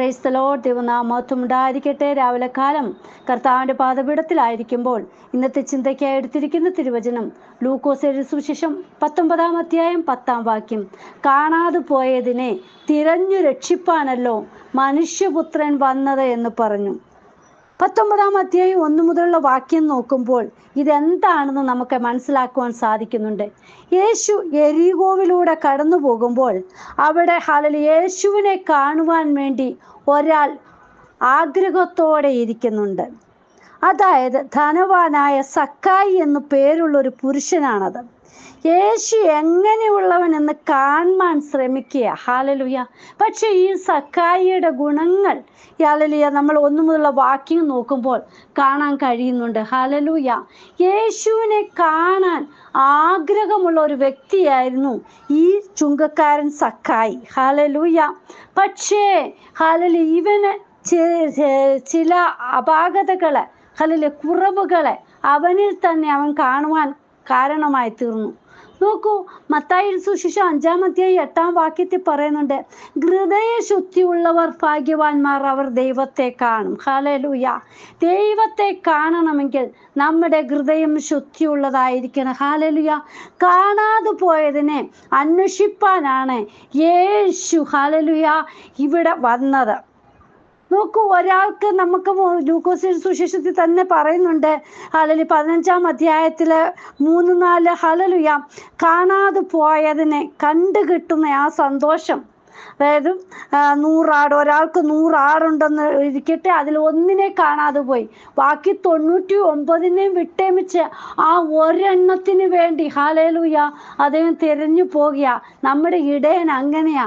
പ്രൈസ്തലോ ദൈവനാമത്വം ഉണ്ടായിരിക്കട്ടെ. രാവിലെ കാലം കർത്താവിന്റെ പാതപീഠത്തിലായിരിക്കുമ്പോൾ ഇന്നത്തെ ചിന്തയ്ക്കായി എടുത്തിരിക്കുന്ന തിരുവചനം ലൂക്കോസ് സുവിശേഷം പത്തൊമ്പതാം അധ്യായം പത്താം വാക്യം. കാണാതെ പോയതിനെ തിരഞ്ഞു രക്ഷിപ്പാനല്ലോ മനുഷ്യപുത്രൻ വന്നത് എന്ന് പറഞ്ഞു. പത്തൊമ്പതാം അധ്യായം ഒന്നു മുതലുള്ള വാക്യം നോക്കുമ്പോൾ ഇതെന്താണെന്ന് നമുക്ക് മനസ്സിലാക്കുവാൻ സാധിക്കുന്നുണ്ട്. യേശു എരികോവിലൂടെ കടന്നു പോകുമ്പോൾ അവിടെ ഹാലൽ യേശുവിനെ കാണുവാൻ വേണ്ടി ഒരാൾ ആഗ്രഹത്തോടെ ഇരിക്കുന്നുണ്ട്. അതായത് ധനവാനായ സക്കായി എന്നു പേരുള്ള ഒരു പുരുഷനാണത്. യേശു എങ്ങനെയുള്ളവൻ എന്ന് കാണാൻ ശ്രമിക്കുക. ഹാലലുയ പക്ഷേ ഈ സക്കായിയുടെ ഗുണങ്ങൾ ഹാലലുയ നമ്മൾ ഒന്നു മുതലുള്ള വാക്യം നോക്കുമ്പോൾ കാണാൻ കഴിയുന്നുണ്ട്. ഹാലലുയ യേശുവിനെ കാണാൻ ആഗ്രഹമുള്ള ഒരു വ്യക്തിയായിരുന്നു ഈ ചുങ്കക്കാരൻ സക്കായി ഹാലലുയ പക്ഷേ ഹാലലു ഇവന് ചില അപാകതകളെ ഹലല് കുറവുകളെ അവനിൽ തന്നെ അവൻ കാണുവാൻ കാരണമായി തീർന്നു. നോക്കൂ മത്തായി സുശിഷം അഞ്ചാം അധ്യായം എട്ടാം വാക്യത്തിൽ പറയുന്നുണ്ട് ഹൃദയ ശുദ്ധിയുള്ളവർ ഭാഗ്യവാന്മാർ അവർ ദൈവത്തെ കാണും. ഹാലലൂയ ദൈവത്തെ കാണണമെങ്കിൽ നമ്മുടെ ഹൃദയം ശുദ്ധിയുള്ളതായിരിക്കണം. ഹാലലുയ കാണാതെ പോയതിനെ അന്വേഷിപ്പാനാണ് യേശു ഹാലലുയ ഇവിടെ വന്നത്. നോക്കൂ ഒരാൾക്ക് നമുക്ക് ലൂക്കോസ് സുശേഷത്തിൽ തന്നെ പറയുന്നുണ്ട് ഹലലി പതിനഞ്ചാം അധ്യായത്തിൽ മൂന്ന് നാല് ഹലലുയ കാണാതെ പോയതിനെ കണ്ടു കിട്ടുന്ന ആ സന്തോഷം. അതായത് നൂറാട് ഒരാൾക്ക് നൂറാടുണ്ടെന്ന് ഇരിക്കട്ടെ അതിൽ ഒന്നിനെ കാണാതെ പോയി. ബാക്കി തൊണ്ണൂറ്റി ഒമ്പതിനെയും വിട്ടേമിച്ച് ആ ഒരെണ്ണത്തിന് വേണ്ടി ഹാലേലൂയ അദ്ദേഹം തിരഞ്ഞു പോകുക. നമ്മുടെ ഇടയൻ അങ്ങനെയാ.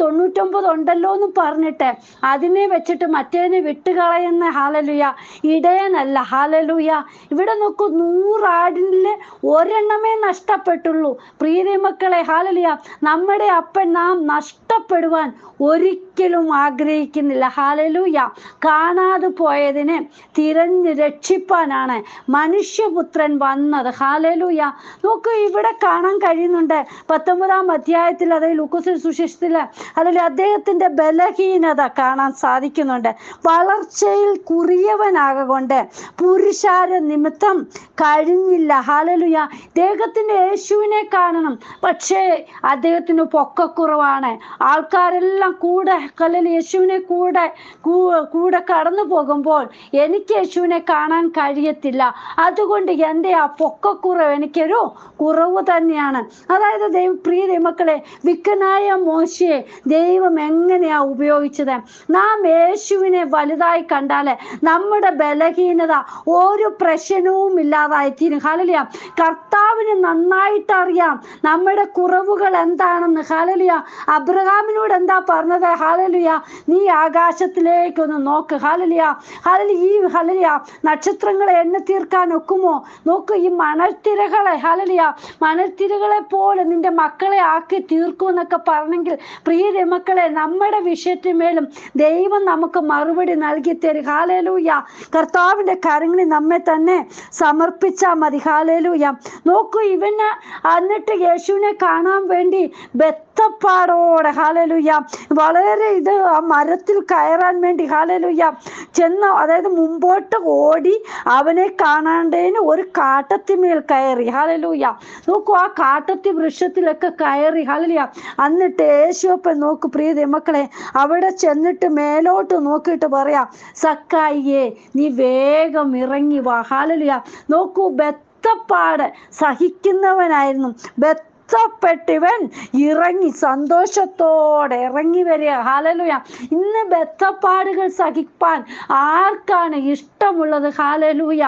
തൊണ്ണൂറ്റൊമ്പത് ഉണ്ടല്ലോ എന്ന് പറഞ്ഞിട്ട് അതിനെ വെച്ചിട്ട് മറ്റേനെ വിട്ടുകളയുന്ന ഹാലലുയ. ഇടയനല്ല ഹാലലുയ. ഇവിടെ നോക്കൂ നൂറാടിനിൽ ഒരെണ്ണമേ നഷ്ടപ്പെട്ടുള്ളൂ. പ്രീതി മക്കളെ ഹാലലുയ. നമ്മുടെ അപ്പൻ നാം നഷ്ടപ്പെടുവാൻ ഒരിക്കലും ആഗ്രഹിക്കുന്നില്ല. ഹാലലൂയ കാണാതെ പോയതിനെ തിരഞ്ഞ് രക്ഷിപ്പാനാണ് മനുഷ്യപുത്രൻ വന്നത്. ഹാലലൂയ നോക്ക് ഇവിടെ കാണാൻ കഴിയുന്നുണ്ട്. പത്തൊമ്പതാം അധ്യായത്തിൽ അതായത് ലൂക്കോസിൽ സുശേഷത്തിൽ അതിൽ അദ്ദേഹത്തിന്റെ ബലഹീനത കാണാൻ സാധിക്കുന്നുണ്ട്. വളർച്ചയിൽ കുറിയവനാകൊണ്ട് പുരുഷാര നിമിത്തം കഴിഞ്ഞില്ല. ഹാലലുയ അദ്ദേഹത്തിന്റെ യേശുവിനെ കാണണം. പക്ഷേ അദ്ദേഹത്തിന് പൊക്കക്കുറവാണ്. ആൾക്കാരെല്ലാം കൂടെ കല്ലിൽ യേശുവിനെ കൂടെ കൂടെ കടന്നു പോകുമ്പോൾ എനിക്ക് യേശുവിനെ കാണാൻ കഴിയത്തില്ല. അതുകൊണ്ട് എന്റെ ആ പൊക്കക്കുറവ് എനിക്കൊരു കുറവ് തന്നെയാണ്. അതായത് ദൈവ പ്രിയ ദൈവമക്കളെ വിക്കനായ മോശയെ ദൈവം എങ്ങനെയാ ഉപയോഗിച്ചത്? നാം യേശുവിനെ വലുതായി കണ്ടാൽ നമ്മുടെ ബലഹീനത ഒരു പ്രശ്നവും ഇല്ലാതായി തീരും ഹലലിയ കർത്താവിന് നന്നായിട്ട് അറിയാം നമ്മുടെ കുറവുകൾ എന്താണെന്ന്. ഹാലലിയ അബ്രഹാമിനോട് എന്താ പറഞ്ഞത്? ഹാലലിയ നീ ആകാശത്തിലേക്കൊന്ന് നോക്ക്. ഹാലലിയ ഹാലലി ഈ ഹലലിയ നക്ഷത്രങ്ങളെ എണ്ണ തീർക്കാൻ ഒക്കുമോ? നോക്ക് ഈ മണൽത്തിരകളെ ഹാലലിയ മണൽത്തിരകളെ പോലെ നിന്റെ മക്കളെ ആക്കി തീർക്കൂ എന്നൊക്കെ പറഞ്ഞെങ്കിൽ പ്രിയ മക്കളെ നമ്മുടെ വിഷയത്തിന്മേലും ദൈവം നമുക്ക് മറുപടി നൽകി തരും. ഹാലലൂയ കർത്താവിന്റെ കരങ്ങളിൽ നമ്മെ തന്നെ സമർപ്പിച്ചാൽ മതി. ഹാലലൂയ നോക്കൂ ഇവന് എന്നിട്ട് യേശുവിനെ കാണാൻ വേണ്ടി ബെത്തപ്പാടോടെ ഹാലലുയ്യ വളരെ ഇത് ആ മരത്തിൽ കയറാൻ വേണ്ടി ഹാലലുയ്യ ചെന്ന അതായത് മുമ്പോട്ട് ഓടി അവനെ കാണാണ്ടേന് ഒരു കാട്ടത്തിമേൽ കയറി ഹാലലൂയ നോക്കൂ ആ കാട്ടത്തി വൃക്ഷത്തിലൊക്കെ കയറി ഹാലലുയ്യ എന്നിട്ട് യേശുവപ്പൻ നോക്കു പ്രിയ മക്കളെ അവിടെ ചെന്നിട്ട് മേലോട്ട് നോക്കിയിട്ട് പറയാ സക്കായിയെ നീ വേഗം ഇറങ്ങി വാ ഹാലലുയ്യ നോക്കൂ ബെത്തപ്പാട് സഹിക്കുന്നവനായിരുന്നു ബെത്ത ബന്ധപ്പെട്ടിവൻ ഇറങ്ങി സന്തോഷത്തോടെ ഇറങ്ങി വരിക. ഹാലലുയ ഇന്ന് ബന്ധപ്പാടുകൾ സഹിപ്പാൻ ആർക്കാണ് ഇഷ്ടമുള്ളത്? ഹാലലൂയ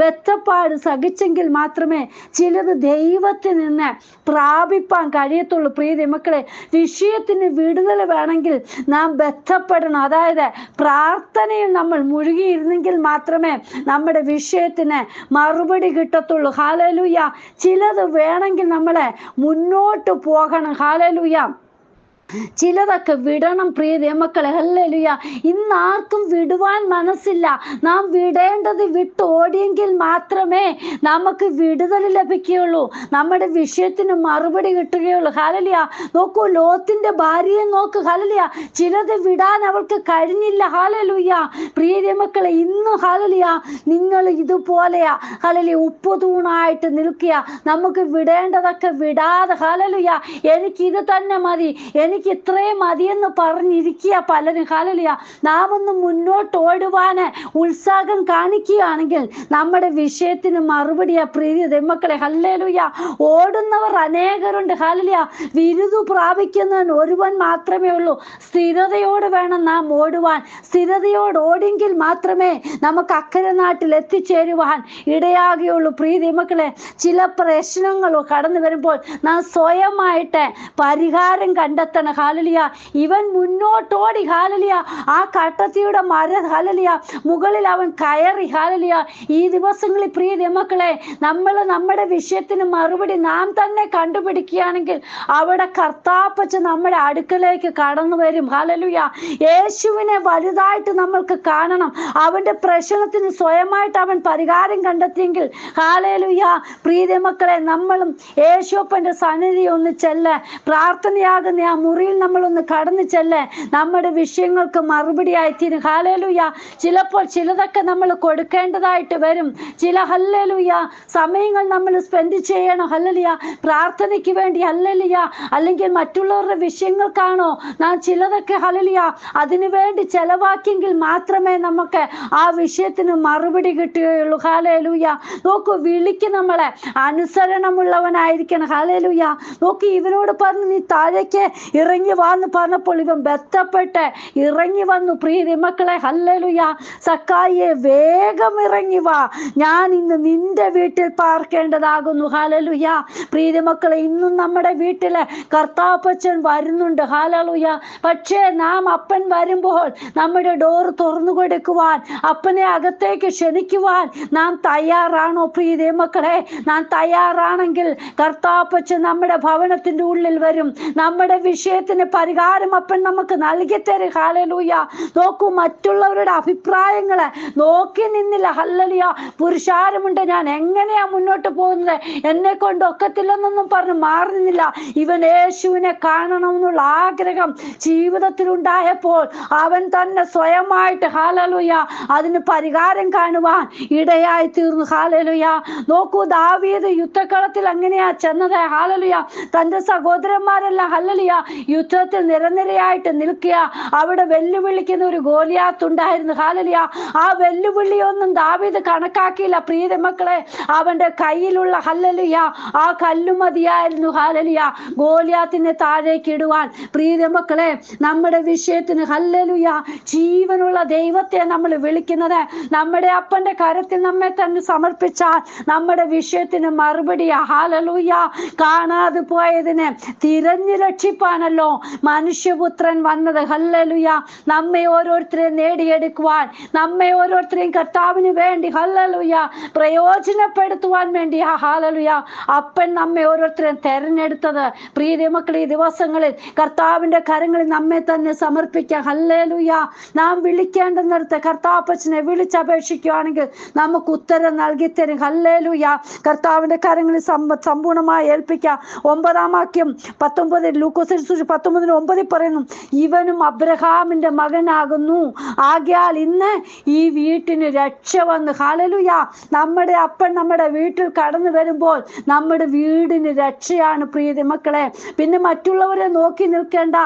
ബന്ധപ്പാട് സഹിച്ചെങ്കിൽ മാത്രമേ ചിലത് ദൈവത്തിൽ നിന്ന് പ്രാപിപ്പാൻ കഴിയത്തുള്ളൂ. പ്രീതി മക്കളെ വിഷയത്തിന് വിടുതൽ വേണമെങ്കിൽ നാം ബന്ധപ്പെടണം അതായത് പ്രാർത്ഥനയിൽ നമ്മൾ മുഴുകിയിരുന്നെങ്കിൽ മാത്രമേ നമ്മുടെ വിഷയത്തിന് മറുപടി കിട്ടത്തുള്ളൂ. ഹാലലൂയ ചിലത് വേണമെങ്കിൽ നമ്മളെ മുന്നോട്ട് പോകണം. ഹാലലുയ ചിലതൊക്കെ വിടണം പ്രിയ ദൈവമക്കളെ ഹല്ലേലൂയ ഇന്ന് ആർക്കും വിടുവാൻ മനസ്സില്ല. നാം വിടേണ്ടത് വിട്ട് ഓടിയെങ്കിൽ മാത്രമേ നമുക്ക് വിടുതൽ ലഭിക്കുകയുള്ളൂ. നമ്മുടെ വിഷയത്തിന് മറുപടി കിട്ടുകയുള്ളൂ. ഹലലിയ നോക്കൂ ലോത്തിന്റെ ഭാര്യയെ നോക്ക്. ഹലലിയ ചിലത് വിടാൻ അവൾക്ക് കഴിഞ്ഞില്ല. ഹാലലുയ പ്രിയ ദൈവമക്കളെ ഇന്ന് ഹാലലിയ നിങ്ങൾ ഇതുപോലെയാ. ഹലലിയ ഉപ്പ് തൂണായിട്ട് നിൽക്കുക. നമുക്ക് വിടേണ്ടതൊക്കെ വിടാതെ. ഹാലലുയ്യ എനിക്ക് ഇത് തന്നെ മതി. എനിക്ക് ഇത്രയും മതിയെന്ന് പറഞ്ഞിരിക്കുക പലരും. ഹാലലിയ നാം ഒന്ന് മുന്നോട്ട് ഓടുവാൻ ഉത്സാഹം കാണിക്കുകയാണെങ്കിൽ നമ്മുടെ വിഷയത്തിന് മറുപടിയാ പ്രീതി ദൈവമക്കളെ ഹല്ലേലുയ. ഓടുന്നവർ അനേകരുണ്ട്. ഹാലലിയ വിരുദു പ്രാപിക്കുന്നവൻ ഒരുവൻ മാത്രമേ ഉള്ളൂ. സ്ഥിരതയോട് വേണം നാം ഓടുവാൻ. സ്ഥിരതയോട് ഓടിയെങ്കിൽ മാത്രമേ നമുക്ക് അക്കരെ നാട്ടിൽ എത്തിച്ചേരുവാൻ ഇടയാകുകയുള്ളൂ. പ്രീതി മക്കളെ ചില പ്രശ്നങ്ങൾ കടന്നു വരുമ്പോൾ നാം സ്വയമായിട്ട് പരിഹാരം കണ്ടെത്തണം. ഹാലലിയ ഇവൻ മുന്നോട്ടോടി ഹാലലിയ. ആ കട്ടത്തിയുടെ മര ഹാലലിയ മുകളിൽ അവൻ കയറി ഹാലലിയ. ഈ ദിവസങ്ങളിൽ പ്രിയ മക്കളെ നമ്മൾ നമ്മുടെ വിഷയത്തിന് മറുപടി നാം തന്നെ കണ്ടുപിടിക്കുകയാണെങ്കിൽ അവിടെ കർത്താപ്പച്ച് നമ്മുടെ അടുക്കലേക്ക് കടന്നു വരും. ഹാലലുയ. യേശുവിനെ വലുതായിട്ട് നമ്മൾക്ക് കാണണം. അവന്റെ പ്രശ്നത്തിന് സ്വയമായിട്ട് അവൻ പരിഹാരം കണ്ടെത്തിയെങ്കിൽ ഹാലലുയ പ്രീതി മക്കളെ നമ്മളും യേശുപ്പന്റെ സന്നിധി ഒന്ന് ചെല്ല. പ്രാർത്ഥനയാകുന്ന ആ മുറിയിൽ നമ്മൾ ഒന്ന് കടന്നു ചെല്ലേ. നമ്മുടെ വിഷയങ്ങൾക്ക് മറുപടിയായി തീരും ഹാലേലുയ ചിലപ്പോൾ ചിലതൊക്കെ നമ്മൾ കൊടുക്കേണ്ടതായിട്ട് വരും. ചില ഹല്ലലുയ. സമയങ്ങൾ നമ്മൾ സ്പെൻഡ് ചെയ്യണം. ഹല്ലലിയ. പ്രാർത്ഥനയ്ക്ക് വേണ്ടി ഹല്ലലിയ. അല്ലെങ്കിൽ മറ്റുള്ളവരുടെ വിഷയങ്ങൾക്കാണോ നാം ചിലതൊക്കെ ഹലലിയ അതിനു വേണ്ടി ചെലവാക്കിയെങ്കിൽ മാത്രമേ നമുക്ക് ആ വിഷയത്തിന് മറുപടി കിട്ടുകയുള്ളൂ. ഹാലേലൂയ നോക്കൂ വിളിക്ക് നമ്മളെ. അനുസരണമുള്ളവനായിരിക്കണം. ഹാലേലൂയ നോക്കി ഇവനോട് പറഞ്ഞു നീ താഴേക്ക് ഇറങ്ങി വാന്ന് പറഞ്ഞപ്പോൾ ഇവൻ ബന്ധപ്പെട്ട് ഇറങ്ങി വന്നു. പ്രീതി മക്കളെ ഹല്ലലുയ. സക്കായിയെ വേഗം ഇറങ്ങി വാ. ഞാൻ ഇന്ന് നിന്റെ വീട്ടിൽ പാർക്കേണ്ടതാകുന്നു. ഹലലുയ പ്രീതി മക്കളെ ഇന്നും നമ്മുടെ വീട്ടിൽ കർത്താപ്പച്ചൻ വരുന്നുണ്ട്. ഹലലുയ പക്ഷേ നാം അപ്പൻ വരുമ്പോൾ നമ്മുടെ ഡോർ തുറന്നു കൊടുക്കുവാൻ അപ്പനെ അകത്തേക്ക് ക്ഷണിക്കുവാൻ നാം തയ്യാറാണോ പ്രീതി മക്കളെ? നാം തയ്യാറാണെങ്കിൽ കർത്താപ്പച്ചൻ നമ്മുടെ ഭവനത്തിന്റെ ഉള്ളിൽ വരും. നമ്മുടെ വിഷയത്തിന് പരിഹാരം അപ്പൻ നമുക്ക് നൽകി തരും ഹാലലൂയ നോക്കൂ മറ്റുള്ളവരുടെ അഭിപ്രായങ്ങളെ നോക്കി നിന്നില്ല. ഹല്ലലിയ പുരുഷാരമുണ്ട്. ഞാൻ എങ്ങനെയാ മുന്നോട്ട് പോകുന്നത്? എന്നെ കൊണ്ട് ഒക്കത്തില്ലെന്നൊന്നും പറഞ്ഞ് മാറി നിന്നില്ല. ഇവൻ യേശുവിനെ കാണണമെന്നുള്ള ആഗ്രഹം ജീവിതത്തിൽ ഉണ്ടായപ്പോൾ അവൻ തന്നെ സ്വയമായിട്ട് ഹാലലുയ അതിന് പരിഹാരം കാണുവാൻ ഇടയായി തീർന്നു. ഹാലലുയ നോക്കൂ ദാവീദ് യുദ്ധക്കളത്തിൽ അങ്ങനെയാ ചെന്നത്. ഹാലലുയ തന്റെ സഹോദരന്മാരെല്ലാം ഹല്ലലിയ യുദ്ധത്തിൽ നിരനിരയായിട്ട് നിൽക്കുക. അവിടെ വെല്ലുവിളിക്കുന്ന ഒരു ഗോലിയാത്ത് ഉണ്ടായിരുന്നു ഹാലലിയ ആ വെല്ലുവിളിയൊന്നും ദാവീദ് കണക്കാക്കിയില്ല. പ്രീത മക്കളെ അവന്റെ കയ്യിലുള്ള ഹല്ലലിയ ആ കല്ലുമതിയായിരുന്നു ഹാലലിയ. ഗോലിയാത്തിനെ താഴേക്ക് ഇടുവാൻ. പ്രീത മക്കളെ നമ്മുടെ വിഷയത്തിന് ഹല്ലലുയ ജീവനുള്ള ദൈവത്തെ നമ്മൾ വിളിക്കുന്നത്. നമ്മുടെ അപ്പന്റെ കരത്തിൽ നമ്മെ തന്നെ സമർപ്പിച്ചാൽ നമ്മുടെ വിഷയത്തിന് മറുപടി ഹാലലുയ കാണാതെ പോയതിനെ തിരഞ്ഞു രക്ഷിപ്പാനല്ലോ മനുഷ്യപുത്രൻ വന്നത് ഹല്ലലുയ. നമ്മെ ഓരോരുത്തരെ നേടിയെടുക്കുവാൻ നമ്മെ ഓരോരുത്തരെയും കർത്താവിന് വേണ്ടി ഹല്ലലുയ. പ്രയോജനപ്പെടുത്തുവാൻ വേണ്ടി ആ ഹാലലുയ അപ്പൻ നമ്മെ ഓരോരുത്തരെയും തെരഞ്ഞെടുത്തത്. പ്രീതി മക്കൾ ഈ ദിവസങ്ങളിൽ കർത്താവിന്റെ കരങ്ങളിൽ നമ്മെ തന്നെ സമർപ്പിക്കാം ഹല്ലലുയ. നാം വിളിക്കേണ്ടെന്നിടത്ത് കർത്താപ്പച്ചനെ വിളിച്ചപേക്ഷിക്കുകയാണെങ്കിൽ നമുക്ക് ഉത്തരം നൽകി തരും ഹല്ലേലുയ. കർത്താവിന്റെ കരങ്ങളിൽ സമ്പൂർണമായി ഏൽപ്പിക്കാം. ഒമ്പതാം വാക്യം പത്തൊമ്പതിൽ ലൂക്കോസ് പത്തൊമ്പതിന് ഒമ്പതിൽ പറയുന്നു ഇവനും അബ്രഹാമിന്റെ മകനാകുന്നു. ആകയാൽ ഇന്ന് ഈ വീട്ടിന് രക്ഷ വന്ന്. ഹാലലുയ നമ്മുടെ അപ്പൻ നമ്മുടെ വീട്ടിൽ കടന്നു വരുമ്പോൾ നമ്മുടെ വീടിന് രക്ഷയാണ് പ്രീതി മക്കളെ. പിന്നെ മറ്റുള്ളവരെ നോക്കി നിൽക്കേണ്ട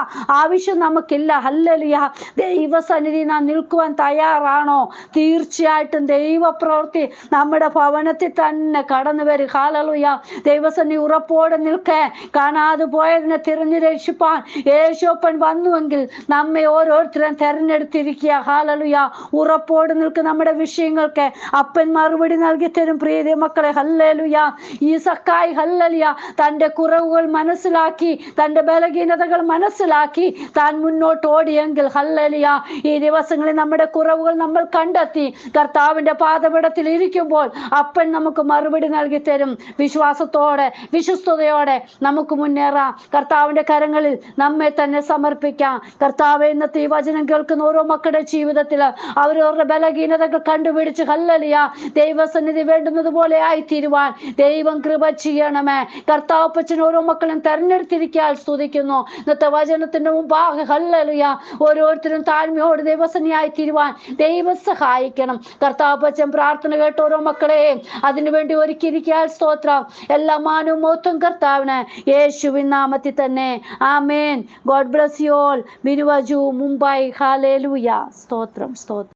ആവശ്യം നമുക്കില്ല. ഹല്ലലിയ. ദൈവസന്നിധി നാം നിൽക്കുവാൻ തയ്യാറാണോ? തീർച്ചയായിട്ടും ദൈവപ്രവൃത്തി നമ്മുടെ ഭവനത്തിൽ തന്നെ കടന്നു വരും. ഹാലലുയ ദൈവസന്നിധി ഉറപ്പോടെ നിൽക്കേ. കാണാതെ പോയതിനെ തിരഞ്ഞു രക്ഷിപ്പാൻ യേശോപ്പൻ വന്നുവെങ്കിൽ നമ്മെ ഓരോരുത്തരും തെരഞ്ഞെടുത്തിരിക്കുക. ഹാലലുയ ഉറപ്പോട് നിൽക്കുന്ന നമ്മുടെ വിഷയങ്ങൾക്ക്. അപ്പൻ മറുപടി നൽകി തരും പ്രീതി മക്കളെ. ഹല്ലലുയ ഈ സക്കായി ഹല്ലലിയ തന്റെ കുറവുകൾ മനസ്സിലാക്കി തന്റെ ബലഹീനതകൾ മനസ്സിലാക്കി താൻ മുന്നോട്ട് ഓടിയെങ്കിൽ ഹല്ലലിയ ഈ ദിവസങ്ങളിൽ നമ്മുടെ കുറവുകൾ നമ്മൾ കണ്ടെത്തി കർത്താവിന്റെ പാതപടത്തിൽ ഇരിക്കുമ്പോൾ അപ്പൻ നമുക്ക് മറുപടി നൽകി തരും. വിശ്വാസത്തോടെ വിശ്വസ്തയോടെ നമുക്ക് മുന്നേറാം. കർത്താവിന്റെ കരങ്ങളിൽ നമ്മെ തന്നെ സമർപ്പിക്കാം. കർത്താവ് ഇന്നത്തെ ഈ വചനം കേൾക്കുന്ന ഓരോ മക്കളുടെ ജീവിതത്തിൽ അവരവരുടെ ബലഹീനതകൾ കണ്ടുപിടിച്ച് ഹല്ലലിയ ദൈവസന്നിധി വേണ്ടുന്നത് പോലെ ആയിത്തീരുവാൻ ദൈവം കൃപ ചെയ്യണമേ. കർത്താവ് അപ്പച്ചൻ ഓരോ മക്കളും തെരഞ്ഞെടുത്തിരിക്കാൻ സ്തുതിക്കുന്നു. ഇന്നത്തെ വചനത്തിന്റെ മുമ്പാകെ ഹല്ലലിയ ഓരോരുത്തരും താഴ്മയോട് ദൈവസന്നിയായി തീരുവാൻ ദൈവം സഹായിക്കണം. കർത്താവ് പച്ചൻ പ്രാർത്ഥന കേട്ട ഓരോ മക്കളെയും അതിനുവേണ്ടി ഒരുക്കിയിരിക്കാൻ സ്തോത്രം. എല്ലാ മാനവും മൊത്തം കർത്താവിന്. യേശുവിൻ നാമത്തിൽ തന്നെ. ആമേൻ ഗോഡ് ബ്ലസ് യു ഓൾ ബിരുവജു മുംബൈ ഹാലേലൂയ സ്തോത്രം സ്തോത്രം